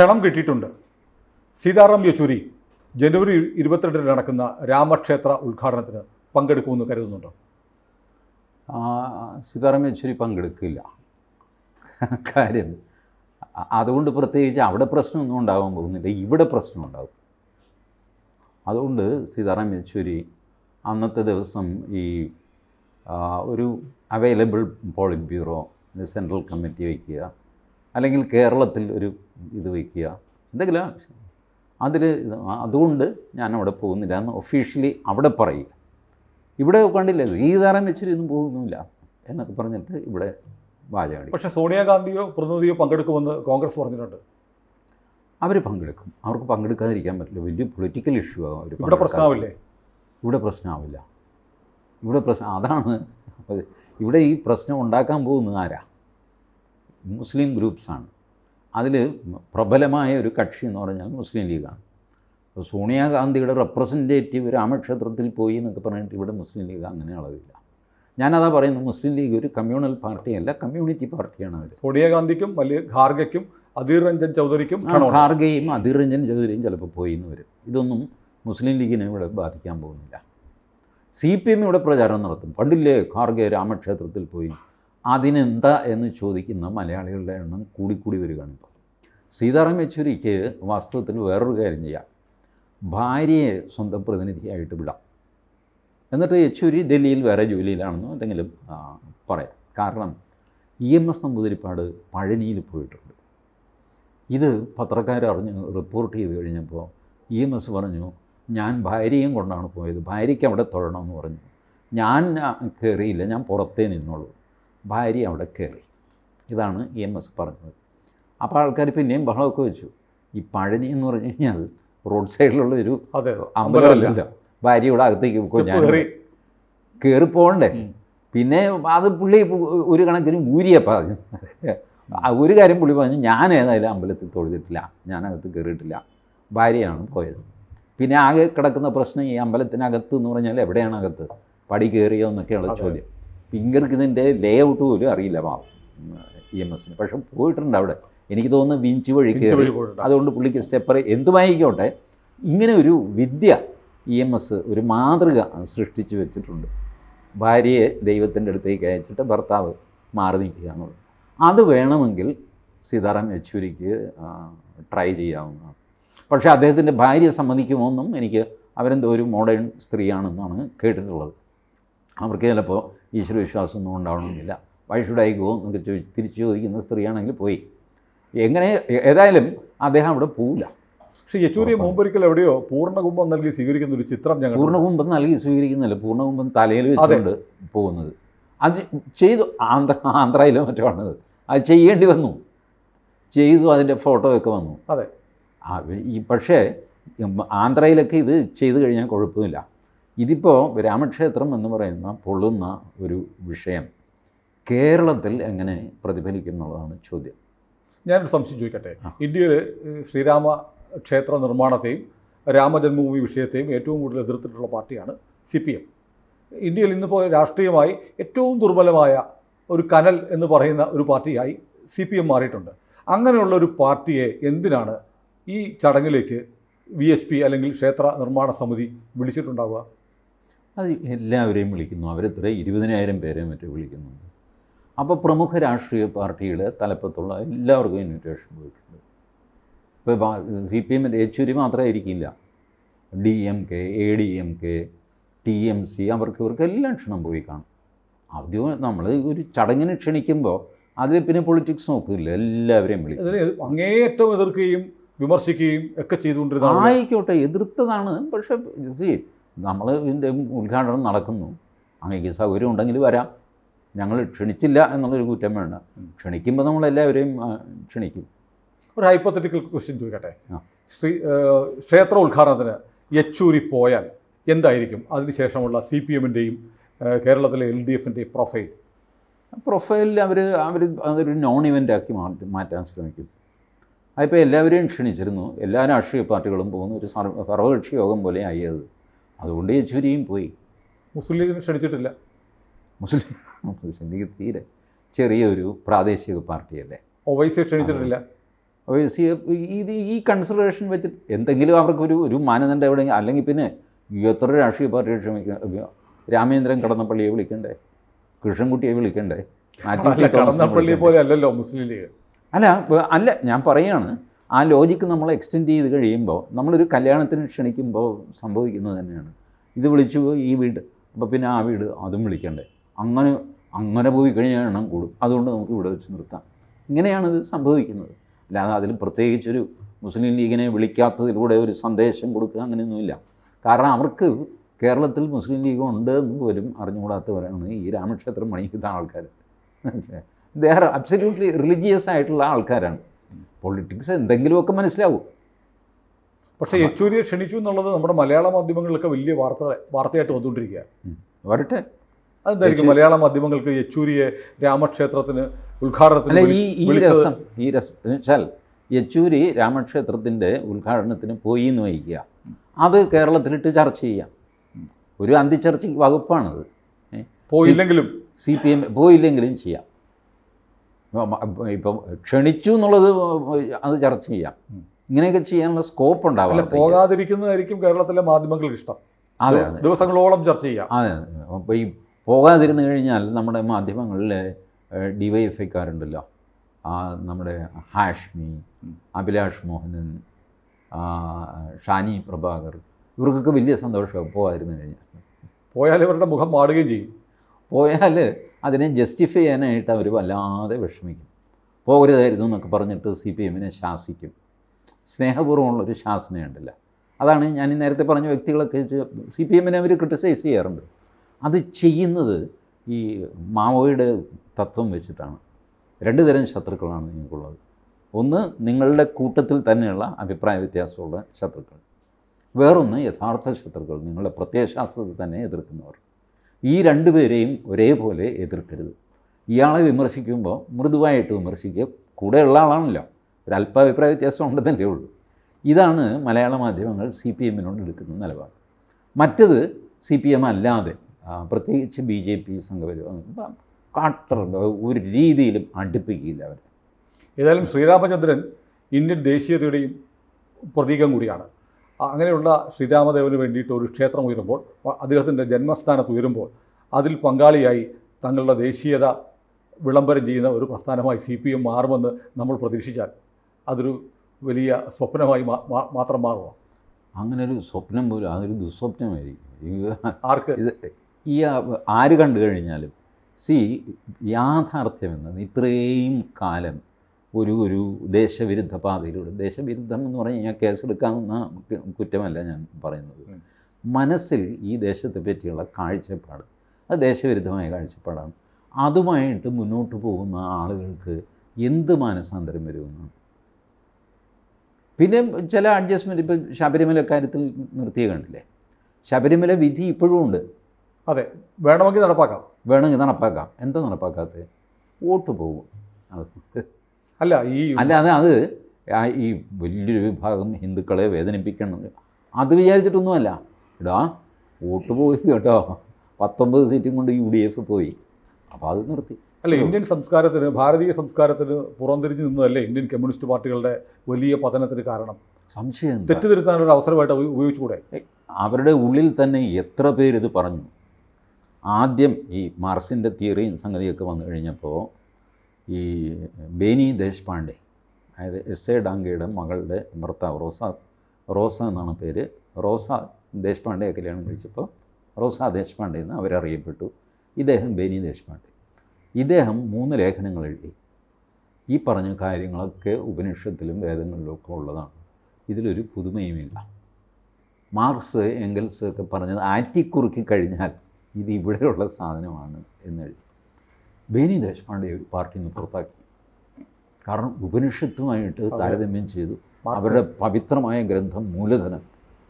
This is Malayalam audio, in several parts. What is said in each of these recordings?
ക്ഷണം കിട്ടിയിട്ടുണ്ട്. സീതാറാം യെച്ചൂരി ജനുവരി ഇരുപത്തിരണ്ടിന് നടക്കുന്ന രാമക്ഷേത്ര ഉദ്ഘാടനത്തിന് പങ്കെടുക്കുമെന്ന് കരുതുന്നുണ്ടോ? സീതാറാം യെച്ചൂരി പങ്കെടുക്കില്ല. കാര്യം അതുകൊണ്ട് പ്രത്യേകിച്ച് അവിടെ പ്രശ്നമൊന്നും ഉണ്ടാകാൻ പോകുന്നില്ല. ഇവിടെ പ്രശ്നം ഉണ്ടാകും അതുകൊണ്ട് സീതാറാം യെച്ചൂരി അന്നത്തെ ദിവസം ഈ ഒരു available politburo central committee വയ്ക്കുക. അല്ലെങ്കിൽ കേരളത്തിൽ ഒരു ഇത് വയ്ക്കുക. എന്തെങ്കിലും അതിൽ അതുകൊണ്ട് ഞാൻ അവിടെ പോകുന്നില്ല എന്ന് ഒഫീഷ്യലി അവിടെ പറയുക ഇവിടെ കണ്ടില്ല ശ്രീധാരം ഇതും പോകുന്നില്ല എന്നൊക്കെ പറഞ്ഞിട്ട് ഇവിടെ വാചകടി പക്ഷേ സോണിയാഗാന്ധിയോ പ്രതിനിധിയോ പങ്കെടുക്കുമെന്ന് കോൺഗ്രസ് പറഞ്ഞിട്ടുണ്ട്. അവർ പങ്കെടുക്കും. അവർക്ക് പങ്കെടുക്കാതിരിക്കാൻ പറ്റില്ല. വലിയ പൊളിറ്റിക്കൽ ഇഷ്യൂ ആവും അവർ ഇവിടെ പ്രശ്നമാവില്ലേ ഇവിടെ പ്രശ്നമാവില്ല ഇവിടെ പ്രശ്നം അതാണ്. ഇവിടെ ഈ പ്രശ്നം ഉണ്ടാക്കാൻ പോകുന്നത് ആരാ? മുസ്ലിം ഗ്രൂപ്പ്സാണ് അതിൽ പ്രബലമായ ഒരു കക്ഷി എന്ന് പറഞ്ഞാൽ മുസ്ലിം ലീഗാണ്. അപ്പോൾ സോണിയാഗാന്ധിയുടെ റെപ്രസെന്റേറ്റീവ് രാമക്ഷേത്രത്തിൽ പോയി എന്നൊക്കെ പറഞ്ഞിട്ട് ഇവിടെ മുസ്ലിം ലീഗ് അങ്ങനെ അളവില്ല ഞാനതാ പറയുന്നത് മുസ്ലിം ലീഗ് ഒരു കമ്മ്യൂണൽ പാർട്ടിയല്ല കമ്മ്യൂണിറ്റി പാർട്ടിയാണ് അവർ സോണിയാഗാന്ധിക്കും വലിയ ഖാർഗയ്ക്കും അധീർ രഞ്ജൻ ചൗധരിക്കും ഖാർഗയും അധീർ രഞ്ജൻ ചൗധരിയും ചിലപ്പോൾ പോയി എന്ന് വരും. ഇതൊന്നും മുസ്ലിം ലീഗിനെ ഇവിടെ ബാധിക്കാൻ പോകുന്നില്ല. സി പി എം ഇവിടെ പ്രചാരണം നടത്തും. പണ്ടില്ലേ ഖാർഗെ രാമക്ഷേത്രത്തിൽ പോയി അതിനെന്താ എന്ന് ചോദിക്കുന്ന മലയാളികളുടെ എണ്ണം കൂടിക്കൂടി വരികയാണ് ഇപ്പോൾ സീതാറാം യെച്ചൂരിക്ക് വാസ്തവത്തിൽ വേറൊരു കാര്യം ചെയ്യാം. ഭാര്യയെ സ്വന്തം പ്രതിനിധിയായിട്ട് വിടാം. എന്നിട്ട് യെച്ചൂരി ഡൽഹിയിൽ വേറെ ജോലിയിലാണെന്നോ എന്തെങ്കിലും പറയാം. കാരണം ഇ എം എസ് നമ്പൂതിരിപ്പാട് പഴനിയിൽ പോയിട്ടുണ്ട്. ഇത് പത്രക്കാർ അറിഞ്ഞ് റിപ്പോർട്ട് ചെയ്ത് കഴിഞ്ഞപ്പോൾ ഇ എം എസ് പറഞ്ഞു ഞാൻ ഭാര്യയും കൊണ്ടാണ് പോയത്. ഭാര്യയ്ക്ക് അവിടെ തൊഴണമെന്ന് പറഞ്ഞു. ഞാൻ കയറിയില്ല ഞാൻ പുറത്തേ നിന്നുള്ളൂ ഭാര്യ അവിടെ കയറി. ഇതാണ് ഇ എം എസ് പറഞ്ഞത്. അപ്പോൾ ആൾക്കാർ പിന്നെയും ബഹളമൊക്കെ വെച്ചു. ഈ പഴനി എന്ന് പറഞ്ഞു കഴിഞ്ഞാൽ റോഡ് സൈഡിലുള്ള ഒരു അമ്പലമല്ല. ഭാര്യ ഇവിടെ അകത്തേക്ക് ഞാൻ കയറി. കയറി പോകണ്ടേ? പിന്നെ അത് പുള്ളി ഒരു കണക്കിന് ഊരിയപ്പോൾ പറഞ്ഞു. ഒരു കാര്യം പുള്ളി പറഞ്ഞു ഞാൻ ഏതായാലും അമ്പലത്തിൽ തൊഴുതിട്ടില്ല. ഞാനകത്ത് കയറിയിട്ടില്ല. ഭാര്യയാണ് പോയത്. പിന്നെ ആകെ കിടക്കുന്ന പ്രശ്നം ഈ അമ്പലത്തിനകത്ത് എന്ന് പറഞ്ഞാൽ എവിടെയാണ് അകത്ത്? പടി കയറിയോ എന്നൊക്കെയുള്ള ചോദ്യം. ഇങ്ങർക്ക് ഇതിന്റെ ലേ ഔട്ട് പോലും അറിയില്ല മാം. ഇ എം എസിന് പക്ഷെ പോയിട്ടുണ്ട് അവിടെ. എനിക്ക് തോന്നുന്നു വിഞ്ച് വഴി കയറി. അതുകൊണ്ട് പുള്ളിക്ക് സ്റ്റെപ്പർ എന്തുമായിക്കോട്ടെ ഇങ്ങനെ ഒരു വിദ്യ ഇ എം എസ് ഒരു മാതൃക സൃഷ്ടിച്ചു വെച്ചിട്ടുണ്ട്. ഭാര്യയെ ദൈവത്തിന്റെ അടുത്തേക്ക് അയച്ചിട്ട് ഭർത്താവ് മാറി നിൽക്കുക എന്നുള്ളത്. അത് വേണമെങ്കിൽ സീതാറാം യെച്ചൂരിക്ക് ട്രൈ ചെയ്യാവുന്നതാണ്. പക്ഷേ അദ്ദേഹത്തിന്റെ ഭാര്യ സമ്മതിക്കുമോന്നും എനിക്ക് അവരെന്തോ ഒരു മോഡേൺ സ്ത്രീയാണെന്നാണ് കേട്ടിട്ടുള്ളത്. അവർക്ക് ചിലപ്പോൾ ഈശ്വരവിശ്വാസമൊന്നും ഉണ്ടാവണമെന്നില്ല വൈ ഷുഡ് ഐ ഗോ എന്നൊക്കെ ചോദിച്ച് തിരിച്ചു ചോദിക്കുന്ന സ്ത്രീയാണെങ്കിൽ പോയി. എങ്ങനെ ഏതായാലും അദ്ദേഹം അവിടെ പോവില്ല. പക്ഷേ യെച്ചൂരിയെ മുമ്പൊരിക്കൽ എവിടെയോ പൂർണകുംഭം നൽകി സ്വീകരിക്കുന്ന ഒരു ചിത്രം ഞങ്ങൾ പൂർണകുംഭം നൽകി സ്വീകരിക്കുന്നില്ല. പൂർണകുംഭം തലയിൽ വെച്ചുകൊണ്ട് പോകുന്നത്. അത് ചെയ്തു. ആന്ധ്ര ആന്ധ്രയിലോ മറ്റോ ആണത്. അത് ചെയ്യേണ്ടി വന്നു. ചെയ്തു അതിന്റെ ഫോട്ടോ ഒക്കെ വന്നു. അതെ. ഈ പക്ഷേ ആന്ധ്രയിലൊക്കെ ഇത് ചെയ്തു കഴിഞ്ഞാൽ കുഴപ്പമില്ല. ഇതിപ്പോൾ രാമക്ഷേത്രം എന്ന് പറയുന്ന പൊള്ളുന്ന ഒരു വിഷയം കേരളത്തിൽ എങ്ങനെ പ്രതിഫലിക്കും എന്നുള്ളതാണ് ചോദ്യം? ഞാനൊരു സംശയം ചോദിക്കട്ടെ. ഇന്ത്യയിൽ ശ്രീരാമ ക്ഷേത്ര നിർമ്മാണത്തെയും രാമജന്മഭൂമി വിഷയത്തെയും ഏറ്റവും കൂടുതൽ എതിർത്തിട്ടുള്ള പാർട്ടിയാണ് സി പി എം. ഇന്ത്യയിൽ ഇന്നിപ്പോൾ രാഷ്ട്രീയമായി ഏറ്റവും ദുർബലമായ ഒരു കനൽ എന്ന് പറയുന്ന ഒരു പാർട്ടിയായി സി പി എം മാറിയിട്ടുണ്ട്. അങ്ങനെയുള്ള ഒരു പാർട്ടിയെ എന്തിനാണ് ഈ ചടങ്ങിലേക്ക് വി എസ് പി അല്ലെങ്കിൽ ക്ഷേത്ര നിർമ്മാണ സമിതി വിളിച്ചിട്ടുണ്ടാവുക? അത് എല്ലാവരെയും വിളിക്കുന്നു. അവരെത്ര ഇരുപതിനായിരം പേരെ മറ്റേ വിളിക്കുന്നുണ്ട്. അപ്പോൾ പ്രമുഖ രാഷ്ട്രീയ പാർട്ടിയുടെ തലപ്പത്തുള്ള എല്ലാവർക്കും ഇൻവിറ്റേഷൻ പോയിട്ടുണ്ട്. ഇപ്പോൾ സി പി എമ്മിന്റെ Yechury മാത്രമായിരിക്കില്ല D M K A D M K T M C അവർക്ക് ഇവർക്ക് എല്ലാം ക്ഷണം പോയി കാണും. ആദ്യം നമ്മൾ ഒരു ചടങ്ങിന് ക്ഷണിക്കുമ്പോൾ അതിൽ പിന്നെ പൊളിറ്റിക്സ് നോക്കില്ല. എല്ലാവരെയും വിളിക്കും. അങ്ങേയറ്റം എതിർക്കുകയും വിമർശിക്കുകയും ഒക്കെ ചെയ്തുകൊണ്ടിരുന്ന ആയിക്കോട്ടെ എതിർത്തതാണ്. പക്ഷേ സി നമ്മൾ ഇതിന്റെ ഉദ്ഘാടനം നടക്കുന്നു. അങ്ങേക്ക് സൗകര്യം ഉണ്ടെങ്കിൽ വരാം. ഞങ്ങൾ ക്ഷണിച്ചില്ല എന്നുള്ളൊരു കുറ്റം വേണ്ട. ക്ഷണിക്കുമ്പോൾ നമ്മളെല്ലാവരെയും എല്ലാവരെയും ക്ഷണിക്കും. ഒരു ഹൈപ്പത്തറ്റിക്കൽ ക്വസ്റ്റ്യൻ ചോദിക്കട്ടെ? ശ്രീ ക്ഷേത്ര ഉദ്ഘാടനത്തിന് യെച്ചൂരി പോയാൽ എന്തായിരിക്കും? അതിനുശേഷമുള്ള സി പി എമ്മിന്റെയും കേരളത്തിലെ എൽ ഡി എഫിന്റെയും പ്രൊഫൈൽ. പ്രൊഫൈലിൽ അവർ അവർ അതൊരു നോൺ ഇവന്റ് ആക്കി മാറ്റി മാറ്റാൻ ശ്രമിക്കും. അതിപ്പോൾ എല്ലാവരെയും ക്ഷണിച്ചിരുന്നു. എല്ലാ രാഷ്ട്രീയ പാർട്ടികളും പോകുന്ന. ഒരു സർവ സർവകക്ഷി യോഗം പോലെ ആയി അത്. അതുകൊണ്ട് യെച്ചൂരിയും പോയി. മുസ്ലിം ലീഗിനെ ക്ഷണിച്ചിട്ടില്ല. മുസ്ലിം മുസ്ലിം ലീഗ് തീരെ ചെറിയൊരു പ്രാദേശിക പാർട്ടിയല്ലേ? ഒവൈസിയെ ക്ഷണിച്ചിട്ടില്ല. ഒവൈസി ഇത് ഈ കൺസിഡറേഷൻ വെച്ച് എന്തെങ്കിലും അവർക്കൊരു ഒരു മാനദണ്ഡം എവിടെ അല്ലെങ്കിൽ പിന്നെ എത്ര രാഷ്ട്രീയ പാർട്ടിയെ ക്ഷമിക്കണം രാമേന്ദ്രൻ കടന്നപ്പള്ളിയെ വിളിക്കണ്ടേ? കൃഷ്ണൻകുട്ടിയെ വിളിക്കണ്ടേ? കടന്നപ്പള്ളിയെ പോലെ അല്ലല്ലോ മുസ്ലിം ലീഗ്. അല്ല അല്ല ഞാൻ പറയാണ് ആ ലോജിക്ക് നമ്മൾ എക്സ്റ്റെൻഡ് ചെയ്ത് കഴിയുമ്പോൾ നമ്മളൊരു കല്യാണത്തിന് ക്ഷണിക്കുമ്പോൾ സംഭവിക്കുന്നത് തന്നെയാണ്. ഇത് വിളിച്ചു ഈ വീട് അപ്പോൾ പിന്നെ ആ വീട് അതും വിളിക്കണ്ടേ. അങ്ങനെ അങ്ങനെ പോയി കഴിഞ്ഞാൽ എണ്ണം കൂടും. അതുകൊണ്ട് നമുക്ക് ഇവിടെ വെച്ച് നിർത്താം. ഇങ്ങനെയാണിത് സംഭവിക്കുന്നത്. അല്ലാതെ അതിൽ പ്രത്യേകിച്ചൊരു മുസ്ലിം ലീഗിനെ വിളിക്കാത്തതിലൂടെ ഒരു സന്ദേശം കൊടുക്കുക അങ്ങനെയൊന്നുമില്ല. കാരണം അവർക്ക് കേരളത്തിൽ മുസ്ലിം ലീഗ് ഉണ്ട് എന്ന് പോലും അറിഞ്ഞുകൂടാത്തവരാണ് ഈ രാമക്ഷേത്രം മണിക്കുന്ന ആൾക്കാർ ദേ ആർ അബ്സല്യൂട്ട്ലി റിലീജിയസ് ആയിട്ടുള്ള ആൾക്കാരാണ്. പൊളിറ്റിക്സ് എന്തെങ്കിലുമൊക്കെ മനസ്സിലാവും. പക്ഷേ യെച്ചൂരിയെ ക്ഷണിച്ചു എന്നുള്ളത് നമ്മുടെ മലയാള മാധ്യമങ്ങളിലൊക്കെ വലിയ വാർത്ത വാർത്തയായിട്ട് വന്നുകൊണ്ടിരിക്കുക വരട്ടെ. അതെന്തായിരിക്കും മലയാള മാധ്യമങ്ങൾക്ക് യെച്ചൂരിയെ രാമക്ഷേത്രത്തിന് ഉദ്ഘാടനത്തിന് ഈ ഈ രസം ഈ രസം വെച്ചാൽ യെച്ചൂരി രാമക്ഷേത്രത്തിന്റെ ഉദ്ഘാടനത്തിന് പോയി എന്ന് വഹിക്കുക അത് കേരളത്തിലിട്ട് ചർച്ച ചെയ്യാം. ഒരു അന്തിച്ചർച്ച വകുപ്പാണത്. പോയില്ലെങ്കിലും. സി പി എം പോയില്ലെങ്കിലും ചെയ്യാം. ഇപ്പം ക്ഷണിച്ചു എന്നുള്ളത് അത് ചർച്ച ചെയ്യാം. ഇങ്ങനെയൊക്കെ ചെയ്യാനുള്ള സ്കോപ്പ് ഉണ്ടാവില്ല പോകാതിരിക്കുന്നതായിരിക്കും കേരളത്തിലെ മാധ്യമങ്ങൾക്ക് ഇഷ്ടം. അതെ ദിവസങ്ങളോളം ചർച്ച ചെയ്യാം. അതെ അപ്പോൾ ഈ പോകാതിരുന്നു കഴിഞ്ഞാൽ നമ്മുടെ മാധ്യമങ്ങളിലെ ഡി വൈ എഫ് ഐക്കാരുണ്ടല്ലോ ആ നമ്മുടെ ഹാഷ്മി അഭിലാഷ് മോഹനൻ ഷാനി പ്രഭാകർ ഇവർക്കൊക്കെ വലിയ സന്തോഷമാണ് പോകാതിരുന്നു കഴിഞ്ഞാൽ. പോയാൽ ഇവരുടെ മുഖം മാടുകയും ചെയ്യും. പോയാൽ അതിനെ ജസ്റ്റിഫൈ ചെയ്യാനായിട്ട് അവർ വല്ലാതെ വിഷമിക്കും. പോകരുതായിരുന്നു എന്നൊക്കെ പറഞ്ഞിട്ട് സി പി എമ്മിനെ ശാസിക്കും. സ്നേഹപൂർവമുള്ളൊരു ശാസനയുണ്ടല്ല അതാണ് ഞാൻ നേരത്തെ പറഞ്ഞ വ്യക്തികളൊക്കെ സി പി എമ്മിനെ അവർ ക്രിട്ടിസൈസ് ചെയ്യാറുണ്ട്. അത് ചെയ്യുന്നത് ഈ മാവോയുടെ തത്വം വെച്ചിട്ടാണ്. രണ്ട് തരം ശത്രുക്കളാണ് നിങ്ങൾക്കുള്ളത്. ഒന്ന് നിങ്ങളുടെ കൂട്ടത്തിൽ തന്നെയുള്ള അഭിപ്രായ വ്യത്യാസമുള്ള ശത്രുക്കൾ. വേറൊന്ന് യഥാർത്ഥ ശത്രുക്കൾ നിങ്ങളുടെ പ്രത്യയശാസ്ത്രത്തെ തന്നെ എതിർക്കുന്നവർ. ഈ രണ്ടുപേരെയും ഒരേപോലെ എതിർക്കരുത്. ഇയാളെ വിമർശിക്കുമ്പോൾ മൃദുവായിട്ട് വിമർശിക്കുക കൂടെയുള്ള ആളാണല്ലോ. ഒരു അല്പാഭിപ്രായ വ്യത്യാസം ഉണ്ടെന്നല്ലേ ഉള്ളൂ. ഇതാണ് മലയാള മാധ്യമങ്ങൾ സി പി എമ്മിനോട് എടുക്കുന്ന നിലപാട്. മറ്റത് സി പി എം അല്ലാതെ പ്രത്യേകിച്ച് B J P Sangh Parivar cadre ഒരു രീതിയിലും അടുപ്പിക്കില്ല അവർ ഏതായാലും ശ്രീരാമചന്ദ്രൻ ഇന്ത്യൻ ദേശീയതയുടെയും പ്രതീകം കൂടിയാണ്. അങ്ങനെയുള്ള ശ്രീരാമദേവന് വേണ്ടിയിട്ട് ഒരു ക്ഷേത്രം ഉയരുമ്പോൾ അദ്ദേഹത്തിന്റെ ജന്മസ്ഥാനത്ത് ഉയരുമ്പോൾ അതിൽ പങ്കാളിയായി തങ്ങളുടെ ദേശീയത വിളംബരം ചെയ്യുന്ന ഒരു പ്രസ്ഥാനമായി സി പി എം മാറുമെന്ന് നമ്മൾ പ്രതീക്ഷിച്ചാൽ അതൊരു വലിയ സ്വപ്നമായി മാത്രം മാറുമോ? അങ്ങനെ ഒരു സ്വപ്നം പോലും അതൊരു ദുസ്വപ്നമായിരിക്കും. ആർക്ക്? ഈ ആര് കണ്ടു കഴിഞ്ഞാലും സി യാഥാർത്ഥ്യമെന്നത് ഇത്രയും കാലം ഒരു ഒരു ദേശവിരുദ്ധ പാതയിലൂടെ. ദേശവിരുദ്ധം എന്ന് പറഞ്ഞു കഴിഞ്ഞാൽ കേസെടുക്കാവുന്ന കുറ്റമല്ല ഞാൻ പറയുന്നത്. മനസ്സിൽ ഈ ദേശത്തെ പറ്റിയുള്ള കാഴ്ചപ്പാട് അത് ദേശവിരുദ്ധമായ കാഴ്ചപ്പാടാണ്. അതുമായിട്ട് മുന്നോട്ട് പോകുന്ന ആളുകൾക്ക് എന്ത് മാനസാന്തരം വരുമെന്നാണ്? പിന്നെ ചില അഡ്ജസ്റ്റ്മെന്റ് ഇപ്പം ശബരിമല കാര്യത്തിൽ നിർത്തിയ കണ്ടില്ലേ? ശബരിമല വിധി ഇപ്പോഴും ഉണ്ട്. അതെ വേണമെങ്കിൽ നടപ്പാക്കാം. വേണമെങ്കിൽ നടപ്പാക്കാം. എന്താ നടപ്പാക്കാത്തത്? വോട്ട് പോകും അത് അല്ല ഈ അല്ല അത് അത് ഈ വലിയൊരു വിഭാഗം ഹിന്ദുക്കളെ വേദനിപ്പിക്കണം അത് വിചാരിച്ചിട്ടൊന്നുമല്ല. ഇടാ വോട്ട് പോയി കേട്ടോ. പത്തൊമ്പത് സീറ്റും കൊണ്ട് യു ഡി എഫ് പോയി. അപ്പോൾ അത് നിർത്തി. അല്ല ഇന്ത്യൻ സംസ്കാരത്തിന് ഭാരതീയ സംസ്കാരത്തിന് പുറംതിരിഞ്ഞു നിന്നതല്ലേ ഇന്ത്യൻ കമ്മ്യൂണിസ്റ്റ് പാർട്ടികളുടെ വലിയ പതനത്തിന് കാരണം? സംശയം? തെറ്റുതിരുത്താനൊരു അവസരമായിട്ട് ഉപ- ഉപയോഗിച്ചുകൂടെ? അവരുടെ ഉള്ളിൽ തന്നെ എത്ര പേരിത് ഇത് പറഞ്ഞു? ആദ്യം ഈ മാർസിന്റെ തിയറിയും സംഗതിയൊക്കെ വന്നു കഴിഞ്ഞപ്പോൾ ഈ ബേനി ദേശ്പാണ്ഡെ അതായത് എസ് എ ഡാങ്കയുടെ മകളുടെ ഭർത്താവ് റോസ റോസ എന്നാണ് പേര്. റോസ ദേശ്പാണ്ഡെയെ കല്യാണം കഴിച്ചപ്പോൾ റോസ ദേശ്പാണ്ഡെ എന്ന് അവരറിയപ്പെട്ടു. ഇദ്ദേഹം ബേനി ദേശ്പാണ്ഡെ. ഇദ്ദേഹം മൂന്ന് ലേഖനങ്ങൾ എഴുതി. ഈ പറഞ്ഞ കാര്യങ്ങളൊക്കെ ഉപനിഷത്തിലും വേദങ്ങളിലും ഒക്കെ ഉള്ളതാണ്. ഇതിലൊരു പുതുമയുമില്ല. മാർക്സ് എംഗൽസ് ഒക്കെ പറഞ്ഞത് ആറ്റിക്കുറുക്കി കഴിഞ്ഞാൽ ഇത് ഇവിടെയുള്ള സാധനമാണ് എന്നെഴുതി ബേനി ദേശ്പാണ്ഡെ ഒരു പാർട്ടിയിൽ നിന്ന് പുറത്താക്കി. കാരണം ഉപനിഷത്തുമായിട്ട് താരതമ്യം ചെയ്തു. അവരുടെ പവിത്രമായ ഗ്രന്ഥം മൂലധനം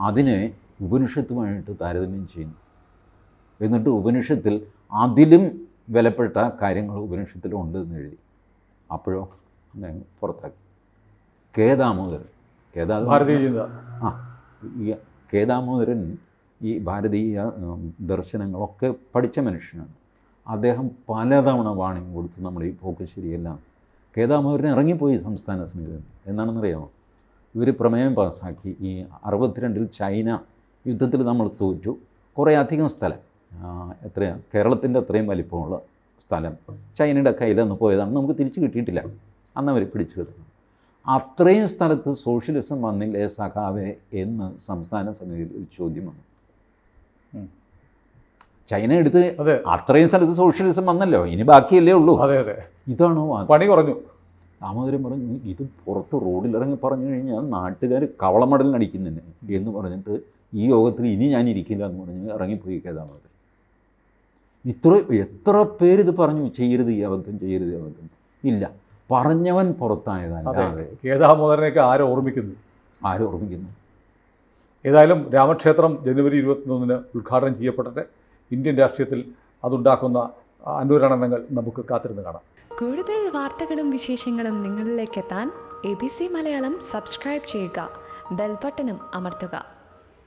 അതിനെ ഉപനിഷത്തുമായിട്ട് താരതമ്യം ചെയ്യുന്നു. എന്നിട്ട് ഉപനിഷത്തിൽ അതിലും വിലപ്പെട്ട കാര്യങ്ങൾ ഉപനിഷത്തിലും ഉണ്ട് എന്ന് എഴുതി. അപ്പോഴോ അങ്ങനെ പുറത്താക്കി. കെ ദാമോദരൻ. കെ ദാമോദരൻ ഭാരതീയ ചിന്ത ആ ഈ കെ ദാമോദരൻ ഈ ഭാരതീയ ദർശനങ്ങളൊക്കെ പഠിച്ച മനുഷ്യനാണ്. അദ്ദേഹം പലതവണ വാണിംഗ് കൊടുത്തു നമ്മൾ ഈ പോക്ക് ശരിയല്ല. കേദാമോദരൻ ഇറങ്ങിപ്പോയി സംസ്ഥാന സമിതി എന്നാണെന്നറിയാമോ ഇവർ പ്രമേയം പാസ്സാക്കി ഈ അറുപത്തിരണ്ടിൽ ചൈന യുദ്ധത്തിൽ നമ്മൾ തോറ്റു. കുറേ അധികം സ്ഥലം. എത്രയാ? എത്രയാണ് കേരളത്തിന്റെ അത്രയും വലിപ്പമുള്ള സ്ഥലം. ചൈനയുടെ കയ്യിലൊന്ന് പോയതാണ്. നമുക്ക് തിരിച്ചു കിട്ടിയിട്ടില്ല. അന്ന് അവർ പിടിച്ചെടുത്തു. അത്രയും സ്ഥലത്ത് സോഷ്യലിസം വന്നില്ലേ സഖാവേ എന്ന് സംസ്ഥാന സമിതിയിൽ ഒരു ചോദ്യം വന്നു. ചൈന എടുത്ത് അതെ. അത്രയും സ്ഥലത്ത് സോഷ്യലിസം വന്നല്ലോ ഇനി ബാക്കിയല്ലേ ഉള്ളൂ. അതെ അതെ. ഇതാണോ പണി കുറഞ്ഞു. ദാമോദരൻ പറഞ്ഞു ഇത് പുറത്ത് റോഡിലിറങ്ങി പറഞ്ഞു കഴിഞ്ഞാൽ നാട്ടുകാർ കവളമടലിനടിക്കുന്നുണ്ട് എന്ന് പറഞ്ഞിട്ട് ഈ യോഗത്തിൽ ഇനി ഞാൻ ഇരിക്കില്ല എന്ന് പറഞ്ഞ് ഇറങ്ങിപ്പോയി ദാമോദരൻ. ഇത്ര എത്ര പേര് ഇത് പറഞ്ഞു ചെയ്യരുത് ഈ അബദ്ധം ചെയ്യരുത് ഈ അബദ്ധം. ഇല്ല പറഞ്ഞവൻ പുറത്തായതാണ് കേദാമോദരനെയൊക്കെ ആരും ഓർമ്മിക്കുന്നു? ആരും ഓർമ്മിക്കുന്നു? ഏതായാലും രാമക്ഷേത്രം ജനുവരി ഇരുപത്തിയൊന്നിന് ഉദ്ഘാടനം ചെയ്യപ്പെടട്ടെ. ഇന്ത്യൻ രാഷ്ട്രീയത്തിൽ അതുണ്ടാക്കുന്ന അനുരണനങ്ങൾ നമുക്ക് കാത്തിരുന്ന് കാണാം. കൂടുതൽ വാർത്തകളും വിശേഷങ്ങളും നിങ്ങളിലേക്ക് എത്താൻ A B C Malayalam subscribe ചെയ്യുക. ബെൽബട്ടനും അമർത്തുക.